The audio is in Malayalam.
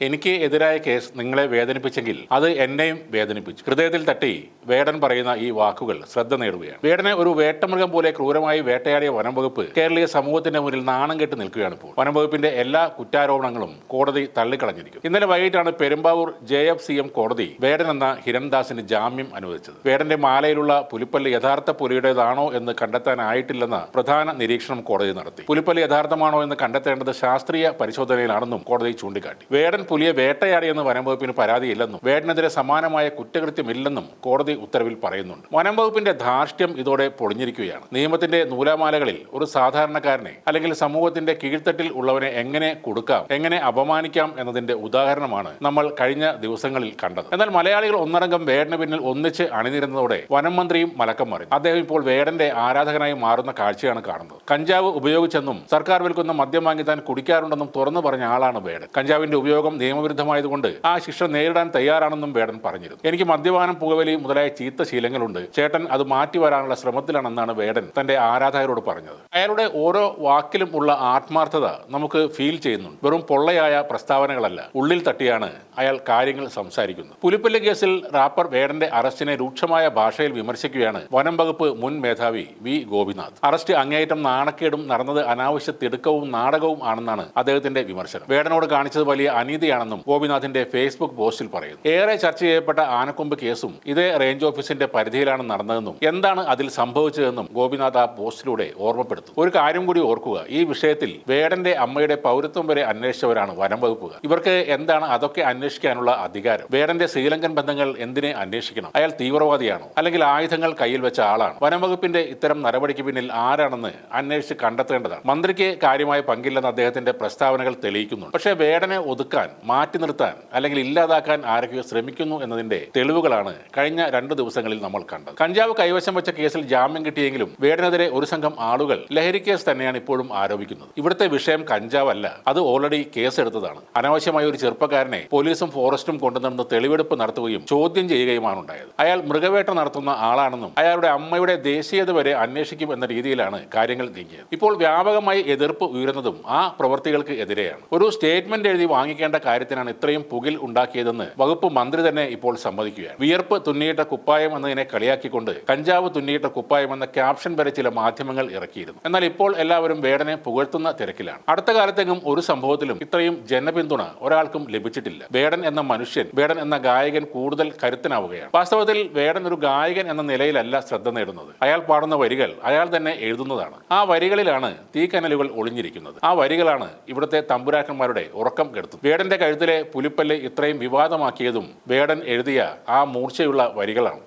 എനിക്ക് എതിരായ കേസ് നിങ്ങളെ വേദനിപ്പിച്ചെങ്കിൽ അത് എന്നെയും വേദനിപ്പിച്ചു. ഹൃദയത്തിൽ തട്ടി വേടൻ പറയുന്ന ഈ വാക്കുകൾ ശ്രദ്ധ നേടുകയാണ്. വേടനെ ഒരു വേട്ടമൃഗം പോലെ ക്രൂരമായി വേട്ടയാടിയ വനം വകുപ്പ് കേരളീയ സമൂഹത്തിന്റെ മുന്നിൽ നാണം കെട്ട് നിൽക്കുകയാണ് ഇപ്പോൾ വനം വകുപ്പിന്റെ എല്ലാ കുറ്റാരോപണങ്ങളും കോടതി തള്ളിക്കളഞ്ഞിരിക്കും. ഇന്നലെ വൈകിട്ടാണ് Perumbavoor J F C M കോടതി വേടൻ എന്ന ഹിരൺദാസിന് ജാമ്യം അനുവദിച്ചത്. വേടന്റെ മാലയിലുള്ള പുലിപ്പല്ല് യഥാർത്ഥ പുലിയുടേതാണോ എന്ന് കണ്ടെത്താനായിട്ടില്ലെന്ന പ്രധാന നിരീക്ഷണം കോടതി നടത്തി. പുലിപ്പല്ല് യഥാർത്ഥമാണോ എന്ന് കണ്ടെത്തേണ്ടത് ശാസ്ത്രീയ പരിശോധനയിലാണെന്നും കോടതി ചൂണ്ടിക്കാട്ടി. വേടൻ പുലിയെ വേട്ടയാടിയെന്ന് വനംവകുപ്പിന് പരാതിയില്ലെന്നും വേട്ടനെതിരെ സമാനമായ കുറ്റകൃത്യമില്ലെന്നും കോടതി ഉത്തരവിൽ പറയുന്നുണ്ട്. വനംവകുപ്പിന്റെ ധാർഷ്ട്യം ഇതോടെ പൊളിഞ്ഞിരിക്കുകയാണ്. നിയമത്തിന്റെ നൂലാമാലകളിൽ ഒരു സാധാരണക്കാരനെ അല്ലെങ്കിൽ സമൂഹത്തിന്റെ കീഴ്ത്തട്ടിൽ ഉള്ളവനെ എങ്ങനെ കൊടുക്കാം എങ്ങനെ അപമാനിക്കാം എന്നതിന്റെ ഉദാഹരണമാണ് നമ്മൾ കഴിഞ്ഞ ദിവസങ്ങളിൽ കണ്ടത്. എന്നാൽ മലയാളികൾ ഒന്നടങ്കം വേടന് പിന്നിൽ ഒന്നിച്ച് അണിനിരുന്നതോടെ വനം മന്ത്രിയും മലക്കം മറിഞ്ഞു അദ്ദേഹം ഇപ്പോൾ വേടന്റെ ആരാധകനായി മാറുന്ന കാഴ്ചയാണ് കാണുന്നത്. കഞ്ചാവ് ഉപയോഗിച്ചെന്നും സർക്കാർ വിൽക്കുന്ന മദ്യം വാങ്ങി താൻ കുടിക്കാറുണ്ടെന്നും തുറന്നു പറഞ്ഞ ആളാണ് വേടൻ. കഞ്ചാവിന്റെ ഉപയോഗം നിയമവിരുദ്ധമായതുകൊണ്ട് ആ ശിക്ഷ നേരിടാൻ തയ്യാറാണെന്നും വേടൻ പറഞ്ഞിരുന്നു. എനിക്ക് മദ്യപാനം പുകവലി മുതലായ ചീത്ത ശീലങ്ങളുണ്ട്. ചേട്ടൻ അത് മാറ്റി വരാനുള്ള ശ്രമത്തിലാണെന്നാണ് വേടൻ തന്റെ ആരാധകരോട് പറഞ്ഞത്. അയാളുടെ ഓരോ വാക്കിലും ഉള്ള ആത്മാർത്ഥത നമുക്ക് ഫീൽ ചെയ്യുന്നുണ്ട്. വെറും പൊള്ളയായ പ്രസ്താവനകളല്ല ഉള്ളിൽ തട്ടിയാണ് അയാൾ കാര്യങ്ങൾ സംസാരിക്കുന്നത്. പുലിപ്പല്ല് കേസിൽ റാപ്പർ വേടന്റെ അറസ്റ്റിനെ രൂക്ഷമായ ഭാഷയിൽ വിമർശിക്കുകയാണ് വനം വകുപ്പ് മുൻ മേധാവി വി ഗോപിനാഥ്. അറസ്റ്റ് അങ്ങേയറ്റം നാണക്കേടും നടന്നത് അനാവശ്യ തിടുക്കവും നാടകവും ആണെന്നാണ് അദ്ദേഹത്തിന്റെ വിമർശനം. വേടനോട് കാണിച്ചത് വലിയ അനീതിയാണെന്നും ഗോപിനാഥിന്റെ ഫേസ്ബുക്ക് പോസ്റ്റിൽ പറയുന്നു. ഏറെ ചർച്ച ചെയ്യപ്പെട്ട ആനക്കൊമ്പ് കേസും ഇതേ റേഞ്ച് ഓഫീസിന്റെ പരിധിയിലാണ് നടന്നതെന്നും എന്താണ് അതിൽ സംഭവിച്ചതെന്നും ഗോപിനാഥ് ആ പോസ്റ്റിലൂടെ ഓർമ്മപ്പെടുത്തും ഒരു കാര്യം കൂടി ഓർക്കുക ഈ വിഷയത്തിൽ വേടന്റെ അമ്മയുടെ പൗരത്വം വരെ അന്വേഷിച്ചവരാണ് വനം വകുപ്പുകാർ. ഇവർക്ക് എന്താണ് അതൊക്കെ അന്വേഷിക്കാനുള്ള അധികാരം? വേടന്റെ ശ്രീലങ്കൻ ബന്ധങ്ങൾ എന്തിനെ അന്വേഷിക്കണം? അയാൾ തീവ്രവാദിയാണോ? അല്ലെങ്കിൽ ആയുധങ്ങൾ കയ്യിൽ വെച്ച ആളാണ്? വനം വകുപ്പിന്റെ ഇത്തരം നടപടിക്ക് പിന്നിൽ ആരാണെന്ന് അന്വേഷിച്ച് കണ്ടെത്തേണ്ടതാണ്. മന്ത്രിക്ക് കാര്യമായ പങ്കില്ലെന്ന് അദ്ദേഹത്തിന്റെ പ്രസ്താവനകൾ തെളിയിക്കുന്നു പക്ഷേ വേടനെ ഒതുക്കാൻ മാറ്റി നിർത്താൻ അല്ലെങ്കിൽ ഇല്ലാതാക്കാൻ ആരൊക്കെയോ ശ്രമിക്കുന്നു എന്നതിന്റെ തെളിവുകളാണ് കഴിഞ്ഞ രണ്ട് ദിവസങ്ങളിൽ നമ്മൾ കണ്ടത്. കഞ്ചാവ് കൈവശം വെച്ച കേസിൽ ജാമ്യം കിട്ടിയെങ്കിലും വേടനെതിരെ ഒരു സംഘം ആളുകൾ ലഹരി കേസ് തന്നെയാണ് ഇപ്പോഴും ആരോപിക്കുന്നത്. ഇവിടുത്തെ വിഷയം കഞ്ചാവല്ല അത് ഓൾറെഡി കേസ് എടുത്തതാണ് അനാവശ്യമായ ഒരു ചെറുപ്പക്കാരനെ പോലീസും ഫോറസ്റ്റും കൊണ്ടുനടന്ന് തെളിവെടുപ്പ് നടത്തുകയും ചോദ്യം ചെയ്യുകയുമാണ് ഉണ്ടായത്. അയാൾ മൃഗവേട്ട നടത്തുന്ന ആളാണെന്നും അയാളുടെ അമ്മയുടെ ദേശീയത വരെ അന്വേഷിക്കും എന്ന രീതിയിലാണ് കാര്യങ്ങൾ നീങ്ങിയത്. ഇപ്പോൾ വ്യാപകമായി എതിർപ്പ് ഉയരുന്നതും ആ പ്രവൃത്തികൾക്ക് എതിരെയാണ്. ഒരു സ്റ്റേറ്റ്മെന്റ് എഴുതി വാങ്ങിക്കേണ്ട കാര്യത്തിനാണ് ഇത്രയും പുകിൽ ഉണ്ടാക്കിയതെന്ന് വകുപ്പ് മന്ത്രി തന്നെ ഇപ്പോൾ സമ്മതിക്കുകയാണ്. വിയർപ്പ് തുന്നിയിട്ട കുപ്പായം എന്നതിനെ കളിയാക്കിക്കൊണ്ട് കഞ്ചാവ് തുന്നിയിട്ട കുപ്പായം എന്ന ക്യാപ്ഷൻ വരെ ചില മാധ്യമങ്ങൾ ഇറക്കിയിരുന്നു. എന്നാൽ ഇപ്പോൾ എല്ലാവരും വേടനെ പുകഴ്ത്തുന്ന തിരക്കിലാണ്. അടുത്ത കാലത്തെങ്കിലും ഒരു സംഭവത്തിലും ഇത്രയും ജനപിന്തുണ ഒരാൾക്കും ലഭിച്ചിട്ടില്ല. വേടൻ എന്ന മനുഷ്യൻ വേടൻ എന്ന ഗായകൻ കൂടുതൽ കരുത്തനാവുകയാണ്. വാസ്തവത്തിൽ വേടൻ ഒരു ഗായകൻ എന്ന നിലയിലല്ല ശ്രദ്ധ നേടുന്നത്. അയാൾ പാടുന്ന വരികൾ അയാൾ തന്നെ എഴുതുന്നതാണ്. ആ വരികളിലാണ് തീക്കനലുകൾ ഒളിഞ്ഞിരിക്കുന്നത്. ആ വരികളാണ് ഇവിടുത്തെ തമ്പുരാക്കന്മാരുടെ ഉറക്കം കെടുത്തുന്നത്. വേടന്റെ കഴുത്തിലെ പുലിപ്പല്ല് ഇത്രയും വിവാദമാക്കിയതും വേടൻ എഴുതിയ ആ മൂർച്ചയുള്ള വരികളാണ്.